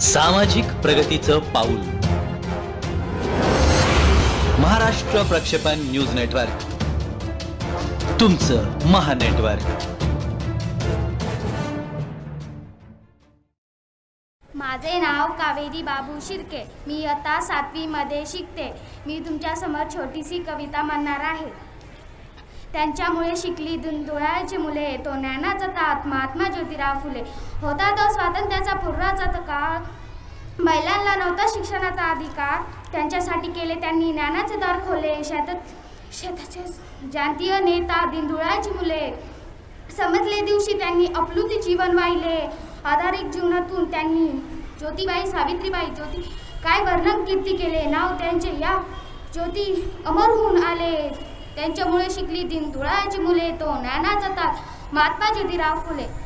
सामाजिक प्रगतीचं पाऊल. महाराष्ट्र प्रक्षेपण न्यूज नेटवर्क. तुमचं महानेटवर्क माझे नाव कावेरी बाबू शिर्के. मी आता सातवीमध्ये शिकते. मी तुमच्यासमोर छोटीशी कविता म्हणणार आहे. त्यांच्यामुळे शिकली दुंदुळाची मुले तो ज्ञानाचा महात्मा ज्योतिराव फुले. होता तो स्वातंत्र्याचा पूर्ण तो का महिलांना नव्हता शिक्षणाचा अधिकार. त्यांच्यासाठी केले त्यांनी ज्ञानाचे दार खोले. शेतात शेताचे जातीय नेता दिंडुळाची मुले. समजले दिवशी त्यांनी अपलुती जीवन वाहिले. आधारिक जीवनातून त्यांनी ज्योतिबाई सावित्रीबाई ज्योती काय वर्णन कीर्ती केले? नाव त्यांचे या ज्योती अमर होऊन आले. त्यांच्यामुळे शिकली दिनधुळाची मुले. तो ज्ञानाचा ताक महात्मा ज्योतिराव फुले.